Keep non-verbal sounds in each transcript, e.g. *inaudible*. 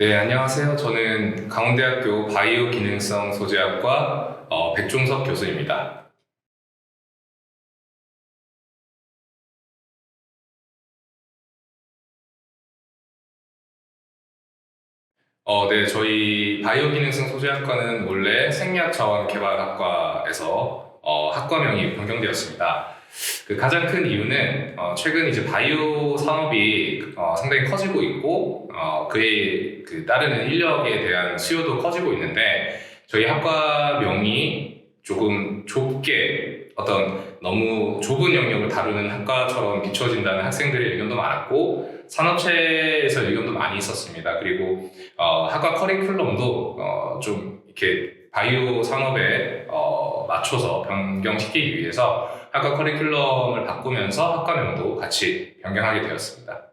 네, 안녕하세요. 저는 강원대학교 바이오 기능성 소재학과 어, 백종석 교수입니다. 어, 네, 저희 바이오 기능성 소재학과는 원래 생약 자원 개발학과에서 어, 학과명이 변경되었습니다. 그 가장 큰 이유는 어, 최근 이제 바이오 산업이 어, 상당히 커지고 있고 어, 그에 그 따르는 인력에 대한 수요도 커지고 있는데 저희 학과명이 조금 좁게 어떤 너무 좁은 영역을 다루는 학과처럼 비춰진다는 학생들의 의견도 많았고 산업체에서 의견도 많이 있었습니다. 그리고 어, 학과 커리큘럼도 어, 좀 이렇게 바이오 산업에 어, 맞춰서 변경시키기 위해서 학과 커리큘럼을 바꾸면서 학과명도 같이 변경하게 되었습니다.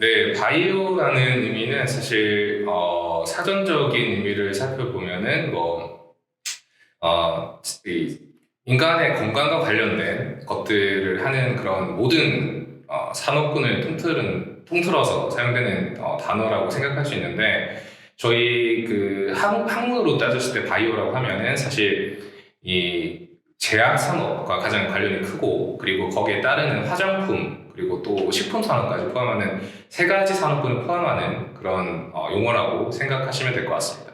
네, 바이오라는 의미는 사실 어, 사전적인 의미를 살펴보면은 뭐 어, 이 인간의 건강과 관련된 것들을 하는 그런 모든 어, 산업군을 통틀은 통틀어서 사용되는 어, 단어라고 생각할 수 있는데 저희 그 학, 학문으로 따졌을 때 바이오라고 하면은 사실 이 제약 산업과 가장 관련이 크고 그리고 거기에 따르는 화장품 그리고 또 식품 산업까지 포함하는 세 가지 산업군을 포함하는 그런 어, 용어라고 생각하시면 될 것 같습니다.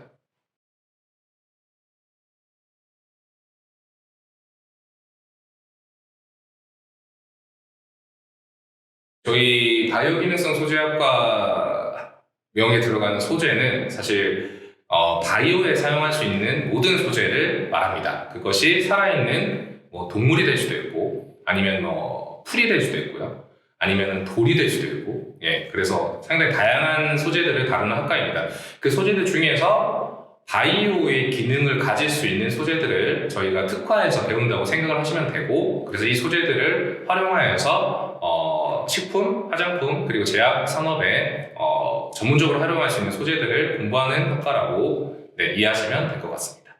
저희 바이오 기능성 소재학과 명에 들어가는 소재는 사실 어, 바이오에 사용할 수 있는 모든 소재를 말합니다. 그것이 살아있는 뭐 동물이 될 수도 있고 아니면 뭐 풀이 될 수도 있고요. 아니면 돌이 될 수도 있고 예 그래서 상당히 다양한 소재들을 다루는 학과입니다. 그 소재들 중에서 바이오의 기능을 가질 수 있는 소재들을 저희가 특화해서 배운다고 생각을 하시면 되고 그래서 이 소재들을 활용하여서 어, 식품, 화장품 그리고 제약 산업에 어, 전문적으로 활용할 수 있는 소재들을 공부하는 학과라고 네, 이해하시면 될 것 같습니다.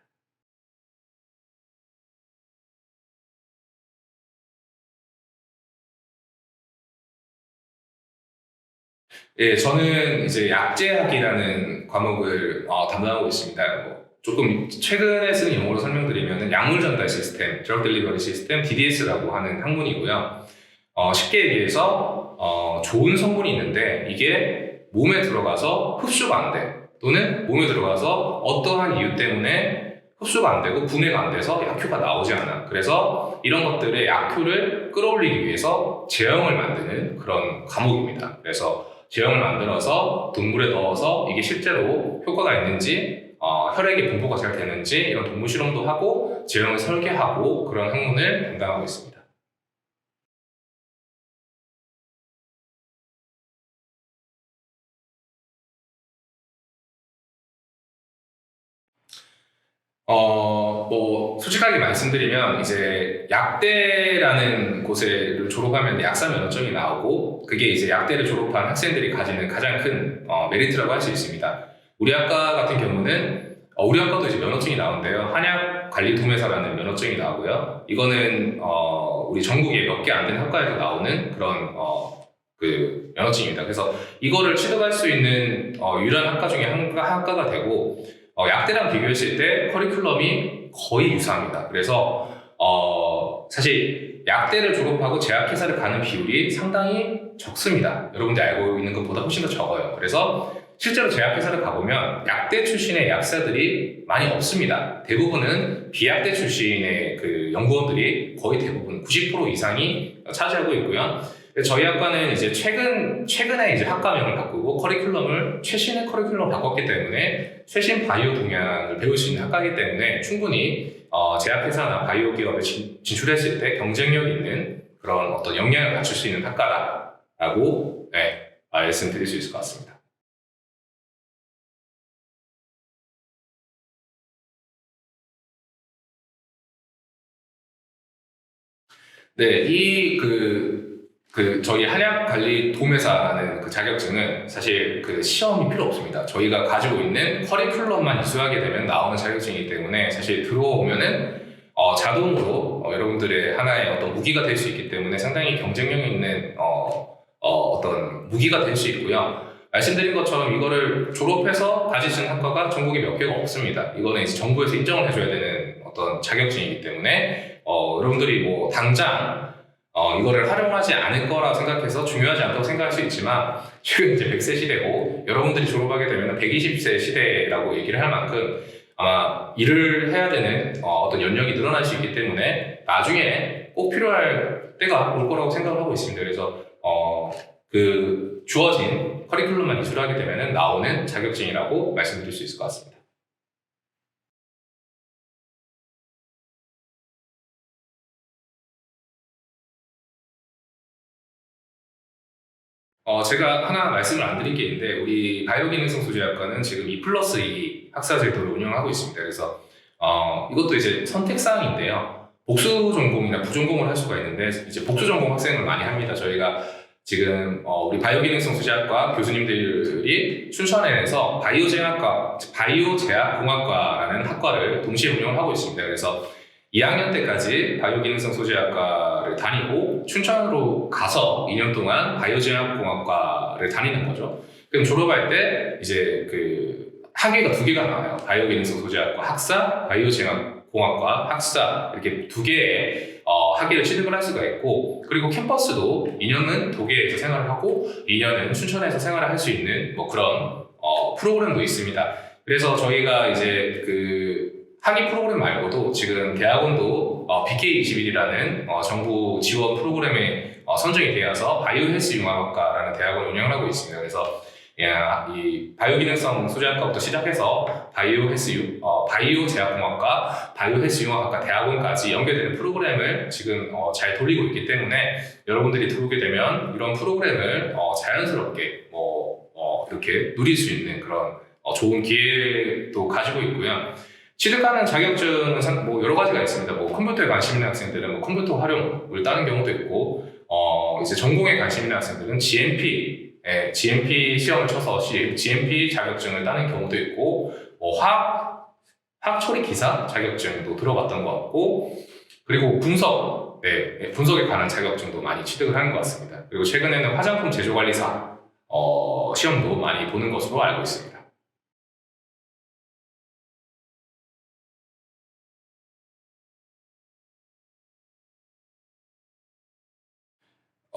예, 저는 이제 약제학이라는 과목을 어, 담당하고 있습니다. 뭐 조금 최근에 쓴 용어로 설명드리면 약물 전달 시스템, 드럭 딜리버리 시스템, DDS라고 하는 학문이고요. 어, 쉽게 얘기해서 어, 좋은 성분이 있는데 이게 몸에 들어가서 흡수가 안 돼. 또는 몸에 들어가서 어떠한 이유 때문에 흡수가 안 되고 분해가 안 돼서 약효가 나오지 않아. 그래서 이런 것들의 약효를 끌어올리기 위해서 제형을 만드는 그런 과목입니다. 그래서 제형을 만들어서 동물에 넣어서 이게 실제로 효과가 있는지 어, 혈액의 분포가 잘 되는지 이런 동물 실험도 하고 제형을 설계하고 그런 학문을 담당하고 있습니다. 어, 뭐, 솔직하게 말씀드리면, 이제, 약대라는 곳을 졸업하면 약사 면허증이 나오고, 그게 이제 약대를 졸업한 학생들이 가지는 가장 큰 어, 메리트라고 할 수 있습니다. 우리 학과 같은 경우는, 어, 우리 학과도 이제 면허증이 나오는데요. 한약 관리 도매사라는 면허증이 나오고요. 이거는, 어, 우리 전국에 몇 개안 되는 학과에서 나오는 그런, 어, 그 면허증입니다. 그래서 이거를 취득할 수 있는 어, 유일한 학과 중에 한 학과가 되고, 어, 약대랑 비교했을 때 커리큘럼이 거의 유사합니다. 그래서 어, 사실 약대를 졸업하고 제약회사를 가는 비율이 상당히 적습니다. 여러분들이 알고 있는 것보다 훨씬 더 적어요. 그래서 실제로 제약회사를 가보면 약대 출신의 약사들이 많이 없습니다. 대부분은 비약대 출신의 그 연구원들이 거의 대부분 90% 이상이 차지하고 있고요. 저희 학과는 이제 최근 최근에 이제 학과명을 바꾸고 커리큘럼을 최신의 커리큘럼 바꿨기 때문에 최신 바이오 동향을 배울 수 있는 학과이기 때문에 충분히 어, 제약회사나 바이오 기업에 진, 진출했을 때 경쟁력 있는 그런 어떤 역량을 갖출 수 있는 학과다라고 네, 말씀드릴 수 있을 것 같습니다. 네, 이 그 그 저희 한약 관리 도매사라는 그 자격증은 사실 그 시험이 필요 없습니다. 저희가 가지고 있는 커리큘럼만 이수하게 되면 나오는 자격증이기 때문에 사실 들어오면은 어, 자동으로 어, 여러분들의 하나의 어떤 무기가 될 수 있기 때문에 상당히 경쟁력 있는 어, 어, 떤 무기가 될 수 있고요. 말씀드린 것처럼 이거를 졸업해서 가지신 학과가 전국에 몇 개가 없습니다. 이거는 이제 정부에서 인정을 해줘야 되는 어떤 자격증이기 때문에 어, 여러분들이 뭐 당장 어, 이거를 활용하지 않을 거라 생각해서 중요하지 않다고 생각할 수 있지만 지금 이제 100세 시대고 여러분들이 졸업하게 되면 120세 시대라고 얘기를 할 만큼 아마 일을 해야 되는 어, 떤 연령이 늘어날 수 있기 때문에 나중에 꼭 필요할 때가 올 거라고 생각을 하고 있습니다. 그래서 어, 그 주어진 커리큘럼만 이수를 하게 되면 나오는 자격증이라고 말씀드릴 수 있을 것 같습니다. 어, 제가 하나 말씀을 안 드린 게 있는데, 우리 바이오기능성 소재학과는 지금 2 플러스 2 학사 제도를 운영하고 있습니다. 그래서, 어, 이것도 이제 선택사항인데요. 복수 전공이나 부전공을 할 수가 있는데, 이제 복수 전공 학생을 많이 합니다. 저희가 지금, 어, 우리 바이오기능성 소재학과 교수님들이 춘천에서 바이오제약과, 바이오제약공학과라는 학과를 동시에 운영을 하고 있습니다. 그래서 2학년 때까지 바이오기능성 소재학과 를 다니고 춘천으로 가서 2년 동안 바이오제약공학과를 다니는 거죠. 그럼 졸업할 때 이제 그 학위가 두 개가 나와요. 바이오기능성 소재학과 학사, 바이오제약공학과 학사 이렇게 두 개의 어, 학위를 취득을 할 수가 있고 그리고 캠퍼스도 2년은 도계에서 생활을 하고 2년은 춘천에서 생활을 할 수 있는 뭐 그런 어, 프로그램도 있습니다. 그래서 저희가 이제 그 학위 프로그램 말고도 지금 대학원도 어, BK21이라는 어, 정부 지원 프로그램에 어, 선정이 되어서 바이오 헬스 융합학과라는 대학원을 운영을 하고 있습니다. 그래서 야, 이 바이오 기능성 소재학과부터 시작해서 바이오 헬스 유, 어, 바이오 제약공학과, 바이오 헬스 융합학과 대학원까지 연계되는 프로그램을 지금 어, 잘 돌리고 있기 때문에 여러분들이 들어오게 되면 이런 프로그램을 어, 자연스럽게 뭐 어, 이렇게 누릴 수 있는 그런 어, 좋은 기회도 가지고 있고요. 취득하는 자격증은 상- 뭐 여러 가지가 있습니다. 뭐 컴퓨터에 관심 있는 학생들은 뭐 컴퓨터 활용을 따는 경우도 있고, 어 이제 전공에 관심 있는 학생들은 GMP, 예, GMP 시험을 쳐서 시- GMP 자격증을 따는 경우도 있고, 뭐 화학 화학 처리 기사 자격증도 들어봤던 것 같고, 그리고 분석, 네, 예, 분석에 관한 자격증도 많이 취득을 하는 것 같습니다. 그리고 최근에는 화장품 제조 관리사 어, 시험도 많이 보는 것으로 알고 있습니다.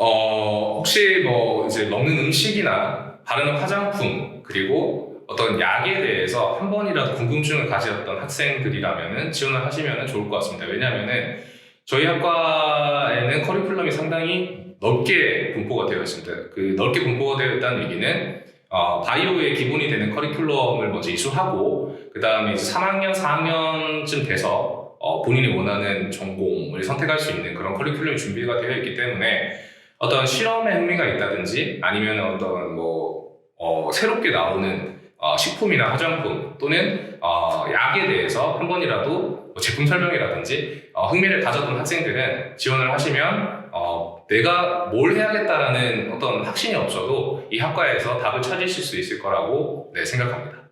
어, 혹시 뭐 이제 먹는 음식이나 바르는 화장품 그리고 어떤 약에 대해서 한 번이라도 궁금증을 가지셨던 학생들이라면은 지원을 하시면 좋을 것 같습니다. 왜냐하면은 저희 학과에는 커리큘럼이 상당히 넓게 분포가 되어 있습니다. 그 넓게 분포가 되어 있다는 얘기는 어, 바이오의 기본이 되는 커리큘럼을 먼저 이수하고 그 다음에 3학년, 4학년쯤 돼서 어, 본인이 원하는 전공을 선택할 수 있는 그런 커리큘럼이 준비가 되어 있기 때문에 어떤 실험에 흥미가 있다든지 아니면 어떤 뭐 어, 새롭게 나오는 어, 식품이나 화장품 또는 어, 약에 대해서 한 번이라도 뭐 제품 설명이라든지 어, 흥미를 가졌던 학생들은 지원을 하시면 어, 내가 뭘 해야겠다라는 어떤 확신이 없어도 이 학과에서 답을 찾으실 수 있을 거라고 네, 생각합니다.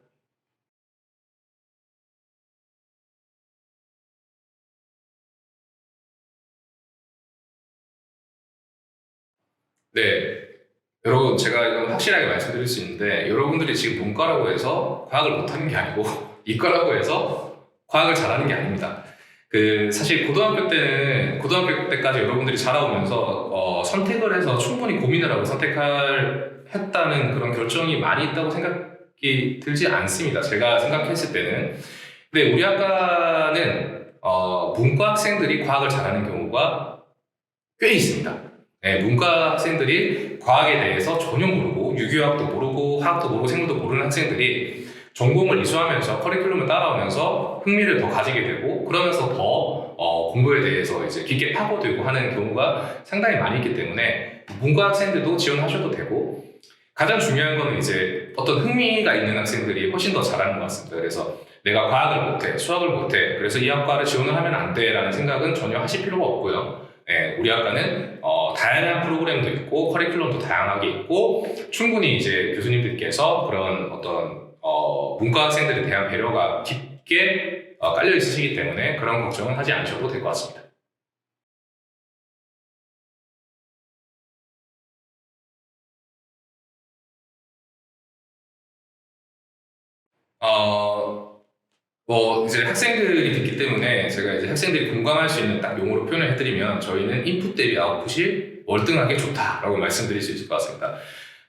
네. 여러분, 제가 이건 확실하게 말씀드릴 수 있는데, 여러분들이 지금 문과라고 해서 과학을 못하는 게 아니고, *laughs* 이과라고 해서 과학을 잘하는 게 아닙니다. 그, 사실 고등학교 때는, 고등학교 때까지 여러분들이 자라오면서, 어, 선택을 해서 충분히 고민을 하고 선택할, 했다는 그런 결정이 많이 있다고 생각이 들지 않습니다. 제가 생각했을 때는. 근데 우리 학과는, 어, 문과 학생들이 과학을 잘하는 경우가 꽤 있습니다. 네, 문과 학생들이 과학에 대해서 전혀 모르고 유기화학도 모르고 화학도 모르고 생물도 모르는 학생들이 전공을 이수하면서 커리큘럼을 따라오면서 흥미를 더 가지게 되고 그러면서 더 어, 공부에 대해서 이제 깊게 파고들고 하는 경우가 상당히 많이 있기 때문에 문과 학생들도 지원하셔도 되고 가장 중요한 거는 이제 어떤 흥미가 있는 학생들이 훨씬 더 잘하는 것 같습니다. 그래서 내가 과학을 못해, 수학을 못해, 그래서 이 학과를 지원을 하면 안 돼라는 생각은 전혀 하실 필요가 없고요. 예, 우리 학과는 어, 다양한 프로그램도 있고 커리큘럼도 다양하게 있고 충분히 이제 교수님들께서 그런 어떤 어, 문과 학생들에 대한 배려가 깊게 어, 깔려 있으시기 때문에 그런 걱정은 하지 않으셔도 될 것 같습니다. 뭐 이제 학생들이 듣기 때문에 제가 이제 학생들이 공감할 수 있는 딱 용어로 표현을 해드리면 저희는 인풋 대비 아웃풋이 월등하게 좋다라고 말씀드릴 수 있을 것 같습니다.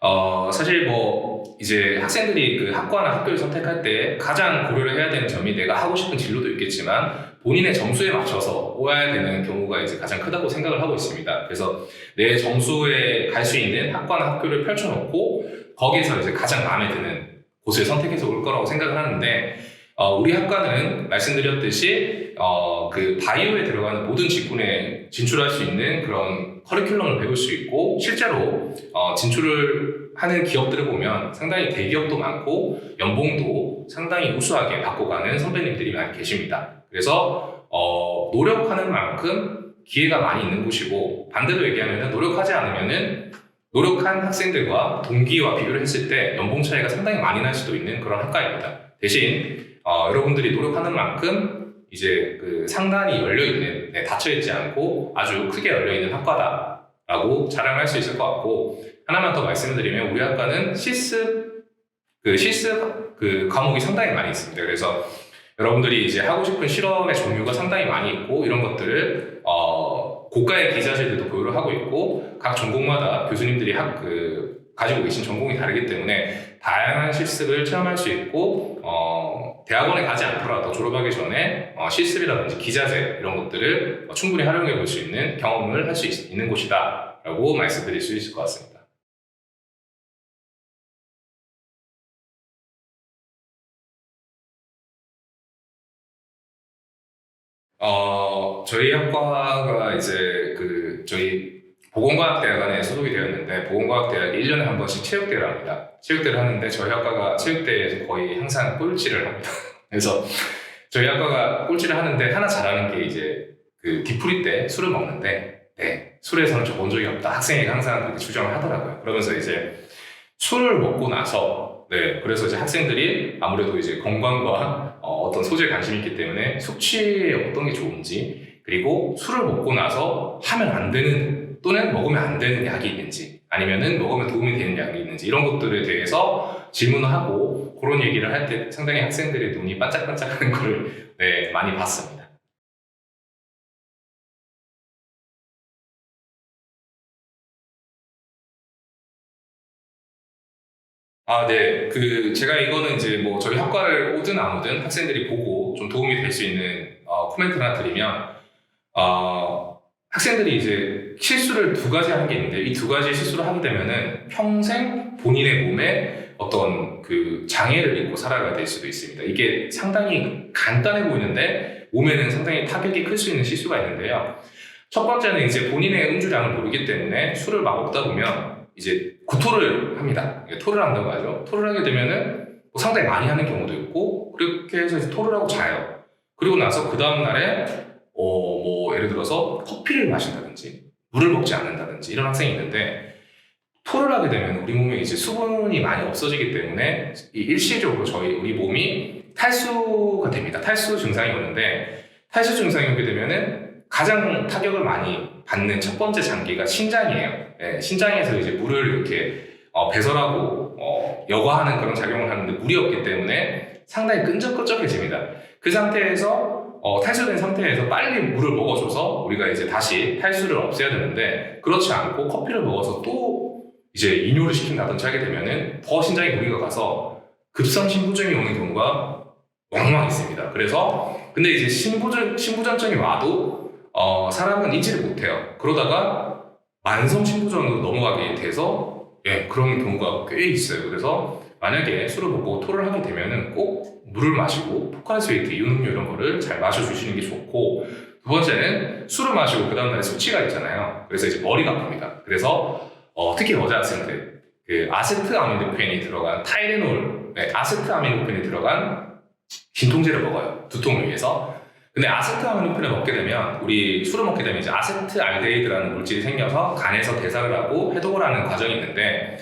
어, 사실 뭐 이제 학생들이 그 학과나 학교를 선택할 때 가장 고려를 해야 되는 점이 내가 하고 싶은 진로도 있겠지만 본인의 점수에 맞춰서 뽑아야 되는 경우가 이제 가장 크다고 생각을 하고 있습니다. 그래서 내 점수에 갈 수 있는 학과나 학교를 펼쳐놓고 거기에서 이제 가장 마음에 드는 곳을 선택해서 올 거라고 생각을 하는데 어, 우리 학과는 말씀드렸듯이 어, 그 바이오에 들어가는 모든 직군에 진출할 수 있는 그런 커리큘럼을 배울 수 있고 실제로 어, 진출을 하는 기업들을 보면 상당히 대기업도 많고 연봉도 상당히 우수하게 받고 가는 선배님들이 많이 계십니다. 그래서 어, 노력하는 만큼 기회가 많이 있는 곳이고 반대로 얘기하면 노력하지 않으면은 노력한 학생들과 동기와 비교를 했을 때 연봉 차이가 상당히 많이 날 수도 있는 그런 학과입니다. 대신 어, 여러분들이 노력하는 만큼 이제 그 상단이 열려 있는 네, 닫혀 있지 않고 아주 크게 열려 있는 학과다라고 자랑할 수 있을 것 같고 하나만 더 말씀드리면 우리 학과는 실습 그 실습 그 과목이 상당히 많이 있습니다. 그래서 여러분들이 이제 하고 싶은 실험의 종류가 상당히 많이 있고 이런 것들을 어, 고가의 기자실들도 보유를 하고 있고 각 전공마다 교수님들이 학, 그, 가지고 계신 전공이 다르기 때문에 다양한 실습을 체험할 수 있고 어, 대학원에 가지 않더라도 졸업하기 전에 어, 실습이라든지 기자재 이런 것들을 어, 충분히 활용해 볼 수 있는 경험을 할 수 있는 곳이다 라고 말씀드릴 수 있을 것 같습니다. 어, 저희 학과가 이제 그 저희 보건과학대학원에 소속이 되었는데 보건과학대학이 1년에 한 번씩 체육대회를 합니다. 체육대회를 하는데 저희 학과가 체육대회에서 거의 항상 꼴찌를 합니다. *laughs* 그래서 저희 학과가 꼴찌를 하는데 하나 잘하는 게 이제 그 디프리 때 술을 먹는데 네, 술에서는 저 본 적이 없다. 학생이 항상 그렇게 주장을 하더라고요. 그러면서 이제 술을 먹고 나서 네, 그래서 이제 학생들이 아무래도 이제 건강과 어, 떤 소재에 관심이 있기 때문에 숙취에 어떤 게 좋은지 그리고 술을 먹고 나서 하면 안 되는 또는 먹으면 안 되는 약이 있는지 아니면은 먹으면 도움이 되는 약이 있는지 이런 것들에 대해서 질문을 하고 그런 얘기를 할 때 상당히 학생들의 눈이 반짝반짝하는 걸 네, 많이 봤습니다. 아, 네. 그, 제가 이거는 이제 뭐 저희 학과를 오든 안 오든 학생들이 보고 좀 도움이 될 수 있는 어, 코멘트를 하나 드리면, 어, 학생들이 이제 실수를 두 가지 하는 게 있는데 이 두 가지 실수를 하게 되면은 평생 본인의 몸에 어떤 그 장애를 입고 살아가야 될 수도 있습니다. 이게 상당히 간단해 보이는데 몸에는 상당히 타격이 클 수 있는 실수가 있는데요. 첫 번째는 이제 본인의 음주량을 모르기 때문에 술을 막 먹다 보면 이제 구토를 합니다. 토를 한다고 하죠. 토를 하게 되면은 뭐 상당히 많이 하는 경우도 있고 그렇게 해서 이제 토를 하고 자요. 그리고 나서 그 다음 날에 어 뭐 예를 들어서 커피를 마신다든지 물을 먹지 않는다든지 이런 학생이 있는데 토를 하게 되면 우리 몸에 이제 수분이 많이 없어지기 때문에 이 일시적으로 저희 우리 몸이 탈수가 됩니다. 탈수 증상이 오는데 탈수 증상이 오게 되면은 가장 타격을 많이 받는 첫 번째 장기가 신장이에요. 예, 신장에서 이제 물을 이렇게 어, 배설하고 어, 여과하는 그런 작용을 하는데 물이 없기 때문에 상당히 끈적끈적해집니다. 그 상태에서 어, 탈수된 상태에서 빨리 물을 먹어줘서 우리가 이제 다시 탈수를 없애야 되는데 그렇지 않고 커피를 먹어서 또 이제 이뇨를 시킨다든지 하게 되면은 더 신장에 무리가 가서 급성 신부증이 오는 경우가 왕왕 있습니다. 그래서 근데 이제 신부전 신부전증이 와도 어, 사람은 잊지를 못해요. 그러다가 만성 신부전으로 넘어가게 돼서 예 그런 경우가 꽤 있어요. 그래서 만약에 술을 먹고 토를 하게 되면은 꼭 물을 마시고 포카리스웨이트, 이온음료 이런 거를 잘 마셔주시는 게 좋고 두 번째는 술을 마시고 그 다음날에 숙취가 있잖아요. 그래서 이제 머리가 아픕니다. 그래서 어, 특히 여자 학생들 그 아세트아미노펜이 들어간 타이레놀, 네, 아세트아미노펜이 들어간 진통제를 먹어요. 두통을 위해서. 근데 아세트아미노펜을 먹게 되면 우리 술을 먹게 되면 이제 아세트알데히드라는 물질이 생겨서 간에서 대사를 하고 해독을 하는 과정이 있는데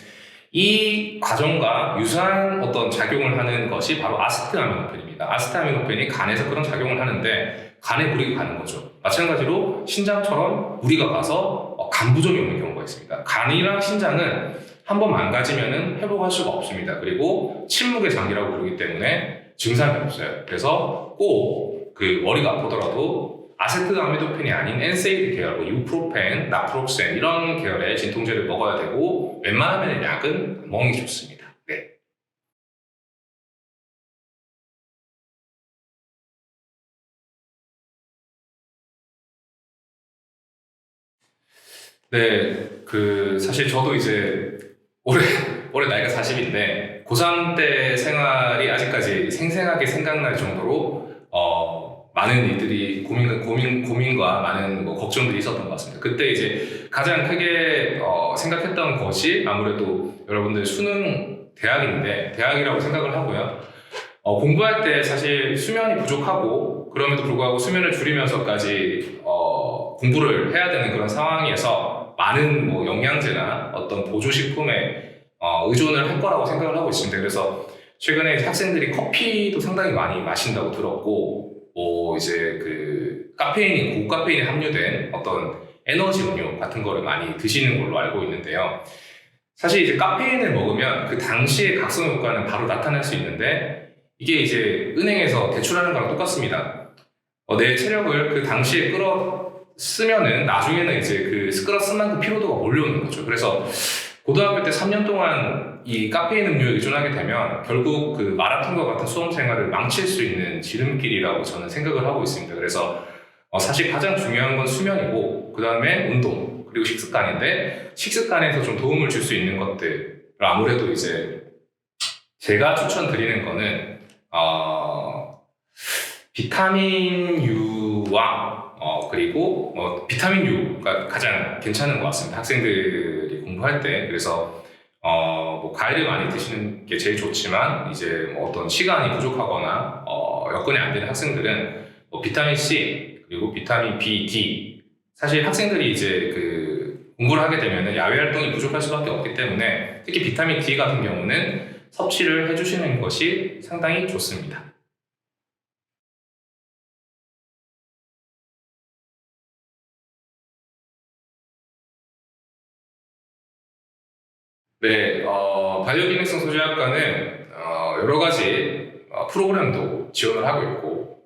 이 과정과 유사한 어떤 작용을 하는 것이 바로 아세트아미노펜입니다. 겁니다. 아세타미노펜이 간에서 그런 작용을 하는데 간에 무리가 가는 거죠. 마찬가지로 신장처럼 무리가 가서 어, 간 부종이 오는 경우가 있습니다. 간이랑 신장은 한번 망가지면은 회복할 수가 없습니다. 그리고 침묵의 장기라고 부르기 때문에 증상이 없어요. 그래서 꼭 그 머리가 아프더라도 아세트아미도펜이 아닌 엔세이드 계열, 뭐 유프로펜, 나프록센 이런 계열의 진통제를 먹어야 되고 웬만하면 약은 게 좋습니다. 네. 네, 그 사실 저도 이제 올해 *laughs* 올해 나이가 40인데 고3 때 생활이 아직까지 생생하게 생각날 정도로 어, 많은 일들이 고민 고민 고민과 많은 뭐 걱정들이 있었던 것 같습니다. 그때 이제 가장 크게 어, 생각했던 것이 아무래도 여러분들 수능 대학인데 대학이라고 생각을 하고요. 어, 공부할 때 사실 수면이 부족하고 그럼에도 불구하고 수면을 줄이면서까지 어, 공부를 해야 되는 그런 상황에서 많은 뭐 영양제나 어떤 보조식품에 어, 의존을 할 거라고 생각을 하고 있습니다. 그래서 최근에 학생들이 커피도 상당히 많이 마신다고 들었고, 뭐 이제 그 카페인이 고카페인이 함유된 어떤 에너지 음료 같은 거를 많이 드시는 걸로 알고 있는데요. 사실 이제 카페인을 먹으면 그 당시의 각성 효과는 바로 나타날 수 있는데 이게 이제 은행에서 대출하는 거랑 똑같습니다. 어, 내 체력을 그 당시에 끌어 쓰면은 나중에는 이제 그 끌어 쓴 만큼 피로도가 몰려오는 거죠. 그래서 고등학교 때 3년 동안 이 카페인 음료에 의존하게 되면 결국 그 마라톤과 같은 수험 생활을 망칠 수 있는 지름길이라고 저는 생각을 하고 있습니다. 그래서 어, 사실 가장 중요한 건 수면이고 그 다음에 운동 그리고 식습관인데 식습관에서 좀 도움을 줄 수 있는 것들 아무래도 이제 제가 추천드리는 거는 어, 비타민 U와 어, 그리고 어, 비타민 U가 가장 괜찮은 것 같습니다. 학생들이 공부할 때 그래서 어, 뭐 과일을 많이 드시는 게 제일 좋지만 이제 뭐 어떤 시간이 부족하거나 어, 여건이 안 되는 학생들은 뭐 비타민 C 그리고 비타민 B, D 사실 학생들이 이제 그 공부를 하게 되면 야외 활동이 부족할 수밖에 없기 때문에 특히 비타민 D 같은 경우는 섭취를 해주시는 것이 상당히 좋습니다. 네, 어, 바이오기능성 소재학과는 어, 여러 가지 어, 프로그램도 지원을 하고 있고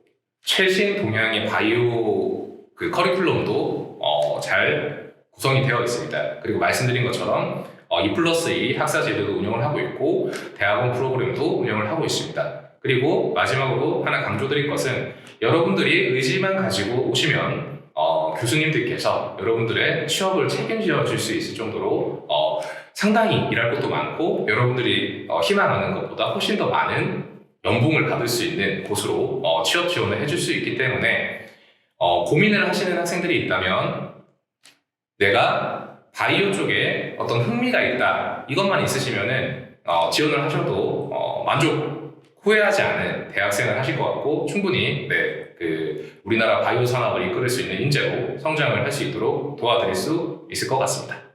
최신 동향의 바이오 그 커리큘럼도 어, 잘 구성이 되어 있습니다. 그리고 말씀드린 것처럼 어, 2 플러스 2 학사 제도도 운영을 하고 있고 대학원 프로그램도 운영을 하고 있습니다. 그리고 마지막으로 하나 강조드릴 것은 여러분들이 의지만 가지고 오시면 어, 교수님들께서 여러분들의 취업을 책임져 줄 수 있을 정도로 어, 상당히 일할 것도 많고 여러분들이 어, 희망하는 것보다 훨씬 더 많은 연봉을 받을 수 있는 곳으로 어, 취업 지원을 해줄 수 있기 때문에 어, 고민을 하시는 학생들이 있다면 내가 바이오 쪽에 어떤 흥미가 있다 이것만 있으시면은 어, 지원을 하셔도 어, 만족 후회하지 않은 대학생을 하실 것 같고 충분히 네, 그 우리나라 바이오 산업을 이끌을 수 있는 인재로 성장을 할 수 있도록 도와드릴 수 있을 것 같습니다.